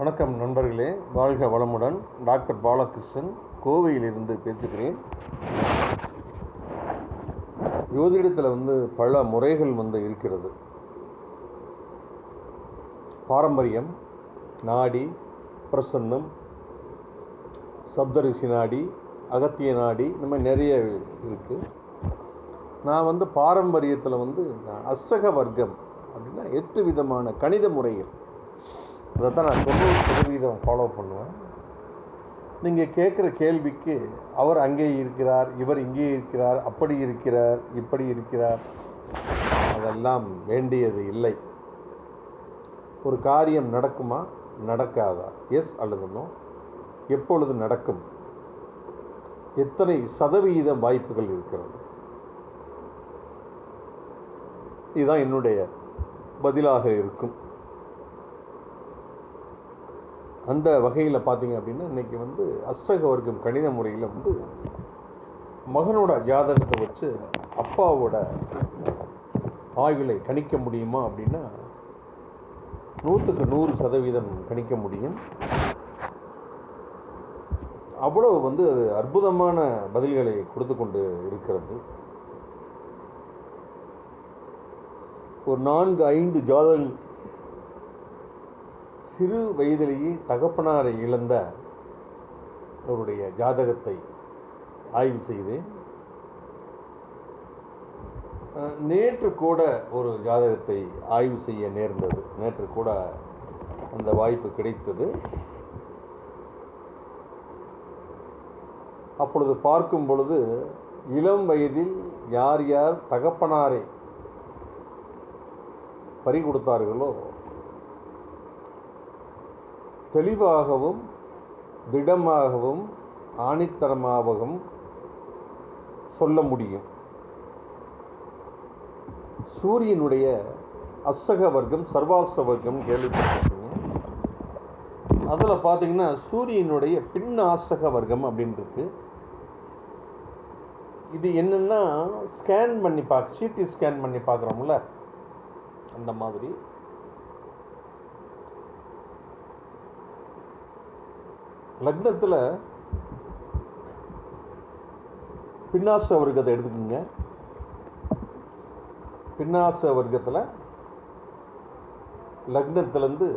வணக்கம் நண்பர்களே. வாழ்க வளமுடன். டாக்டர் பாலகிருஷ்ணன் கோவையிலிருந்து பேசுகிறேன். ஜோதிடத்தில் வந்து பல முறைகள் வந்து இருக்கிறது. பாரம்பரியம் நாடி பிரசன்னம் சப்தரிசி நாடி அகத்திய நாடி இந்த மாதிரி நிறைய இருக்குது நான் வந்து பாரம்பரியத்தில் வந்து நான் அஷ்டக வர்க்கம் அப்படின்னா எட்டு விதமான கணித முறைகள். அதை தான் நான் தொண்ணூறு சதவீதம் ஃபாலோ பண்ணுவேன். நீங்கள் கேட்குற கேள்விக்கு அவர் அங்கே இருக்கிறார் இவர் இங்கே இருக்கிறார் அப்படி இருக்கிறார் இப்படி இருக்கிறார். அதெல்லாம் வேண்டியது இல்லை. ஒரு காரியம் நடக்குமா? நடக்காதா? எஸ் அல்லது நோ எப்பொழுது நடக்கும்? எத்தனை சதவிகித வாய்ப்புகள் இருக்கிறது? இதுதான் என்னுடைய பதிலாக இருக்கும். அந்த வகையில் பார்த்தீங்க அப்படின்னா இன்னைக்கு வந்து அஷ்டக வர்க்கம் கணித முறையில் வந்து மகனோட ஜாதகத்தை வச்சு அப்பாவோட ஆயுளை கணிக்க முடியுமா அப்படின்னா நூற்றுக்கு நூறு சதவீதம் கணிக்க முடியும். அவ்வளவு வந்து அது அற்புதமான பதில்களை கொடுத்து கொண்டு இருக்கிறது. ஒரு நான்கு ஐந்து ஜாதகங்கள் சிறு வயதிலேயே தகப்பனாரை இழந்த அவருடைய ஜாதகத்தை ஆய்வு செய்தேன். நேற்று கூட ஒரு ஜாதகத்தை ஆய்வு செய்ய நேர்ந்தது. நேற்று கூட அந்த வாய்ப்பு கிடைத்தது. அப்பொழுது பார்க்கும் பொழுது இளம் வயதில் யார் யார் தகப்பனாரை பறி கொடுத்தார்களோ தெளிவாகவும் திடமாகவும் ஆணித்தரமாகவும் சொல்ல முடியும். சூரியனுடைய அசக வர்க்கம் சர்வாஸ்த வர்க்கம் கேள்விப்பட்டிருக்கீங்க. அதில் பார்த்தீங்கன்னா சூரியனுடைய பின் ஆசக வர்க்கம் அப்படின்னு இருக்கு இது என்னென்னா ஸ்கேன் பண்ணி பார்க்க சிடி ஸ்கேன் பண்ணி பார்க்குறோம்ல அந்த மாதிரி. லக்னத்தில் பின்னாச வர்க்கத்தை எடுத்துக்கோங்க. பின்னாச வர்க்கத்தில் லக்னத்திலேருந்து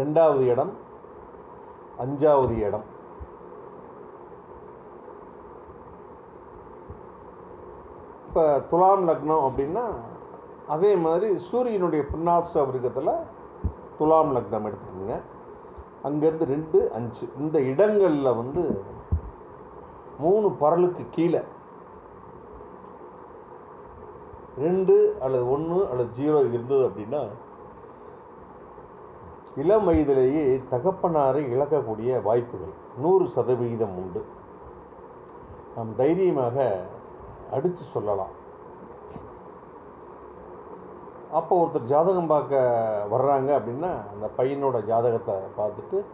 ரெண்டாவது இடம் அஞ்சாவது இடம். இப்போ துலாம் லக்னம் அப்படின்னா அதே மாதிரி சூரியனுடைய பின்னாச வர்க்கத்தில் துலாம் லக்னம் எடுத்துக்கோங்க. அங்கேருந்து ரெண்டு அஞ்சு. இந்த இடங்களில் வந்து மூணு பரலுக்கு கீழே. ரெண்டு அல்லது ஒன்று அல்லது ஜீரோ இருந்தது அப்படின்னா இளம் வயதிலேயே தகப்பனாரை இழக்கக்கூடிய வாய்ப்புகள் நூறு சதவிகிதம் உண்டு. நாம் தைரியமாக அடித்து சொல்லலாம். அப்போ ஒருத்தர் ஜாதகம் பார்க்க வர்றாங்க அப்படின்னா அந்த பையனோட ஜாதகத்தை பார்த்துட்டு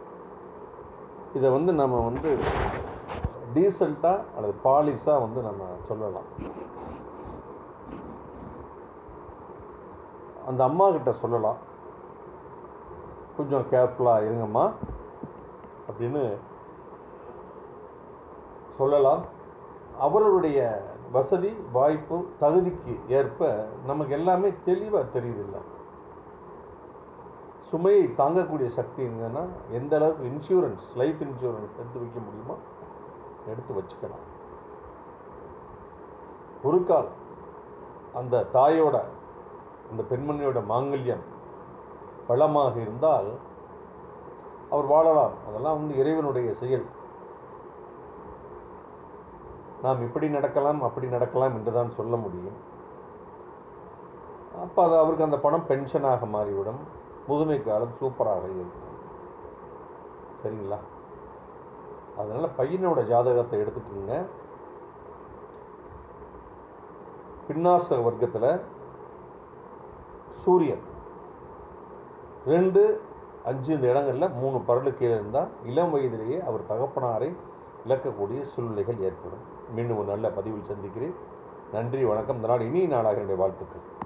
இதை வந்து நம்ம வந்து டீசெண்டாக அல்லது பாலிஷாக வந்து நம்ம சொல்லலாம். அந்த அம்மா கிட்ட சொல்லலாம். கொஞ்சம் கேர்ஃபுல்லாக இருங்கம்மா அப்படின்னு சொல்லலாம். அவர்களுடைய வசதி வாய்ப்பு தகுதிக்கு ஏற்ப நமக்கு எல்லாமே தெளிவாக தெரியுதில்லை. சுமையை தாங்கக்கூடிய சக்தி இருந்ததுன்னா எந்த அளவுக்கு இன்சூரன்ஸ் லைஃப் இன்சூரன்ஸ் எடுத்து வைக்க முடியுமோ எடுத்து வச்சுக்கலாம். ஒரு கால் அந்த தாயோட அந்த பெண்மணியோட மாங்கல்யம் பலமாக இருந்தால் அவர் வாழலாம். அதெல்லாம் வந்து இறைவனுடைய செயல். நாம் இப்படி நடக்கலாம் அப்படி நடக்கலாம் என்று தான் சொல்ல முடியும். அப்போ அது அவருக்கு அந்த பணம் பென்ஷனாக மாறிவிடும். முதுமை காலம் சூப்பராக இருக்கும் சரிங்களா? அதனால பையனோட ஜாதகத்தை எடுத்துக்கோங்க. பின்னாச வர்க்கத்தில் சூரியன். ரெண்டு அஞ்சு இந்த இடங்களில் மூணு பரலு கீழே இருந்தால் இளம் வயதிலேயே அவர் தகப்பனாரை இழக்கக்கூடிய சூழ்நிலைகள் ஏற்படும். மீண்டும் ஒரு நல்ல பதிவில் சந்திக்கிறேன். நன்றி வணக்கம். இந்த நாள் இனிய நாளாக. என்னுடைய வாழ்த்துக்கள்.